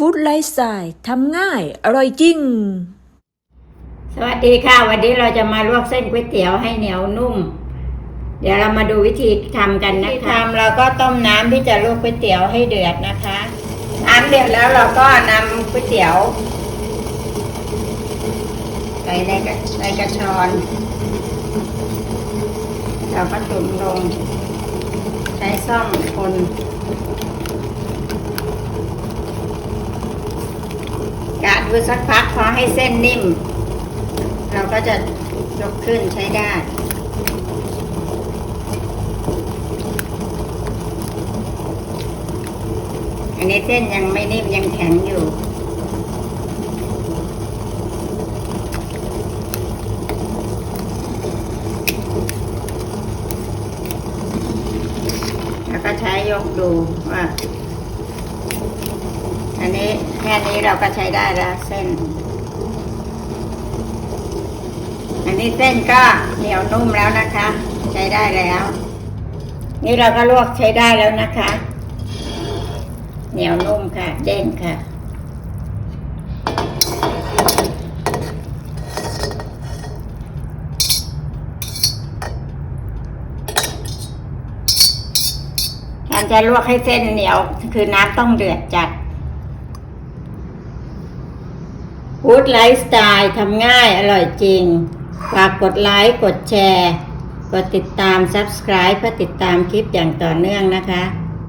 ฟู้ดไลฟ์สไตล์ทำง่าย อร่อยจริง สวัสดีค่ะ วันนี้เราจะมาลวกเส้นก๋วยเตี๋ยวให้เหนียวนุ่ม เดี๋ยวเรามาดูวิธีทำกันนะคะทำเราก็ต้มน้ำที่จะลวกก๋วยเตี๋ยวให้เดือดนะคะ น้ำเดือดแล้วเราก็นำก๋วยเตี๋ยวใส่ในกระในกระชอนเราก็จุ่มลง ใช้ซ่อมคน กาดดูสักพักพอให้เส้นนิ่ม เราก็จะยกขึ้นใช้ได้อันนี้เส้นยังไม่นิ่มยังแข็งอยู่ แล้วก็ใช้ยกดูว่า นี้แค่นี้เราก็ใช้ได้แล้วเส้น อันนี้เส้นก็เหนียวนุ่มแล้วนะคะ ใช้ได้แล้ว นี่เราก็ลวกใช้ได้แล้วนะคะ เหนียวนุ่มค่ะ เด้งค่ะการจะลวกให้เส้นเหนียว คือน้ำต้องเดือดจัด ฟู้ดไลฟ์สไตล์ทำง่ายอร่อยจริง ฝากกดไลค์ กดแชร์ กดติดตาม Subscribe เพื่อติดตามคลิปอย่างต่อเนื่องนะคะ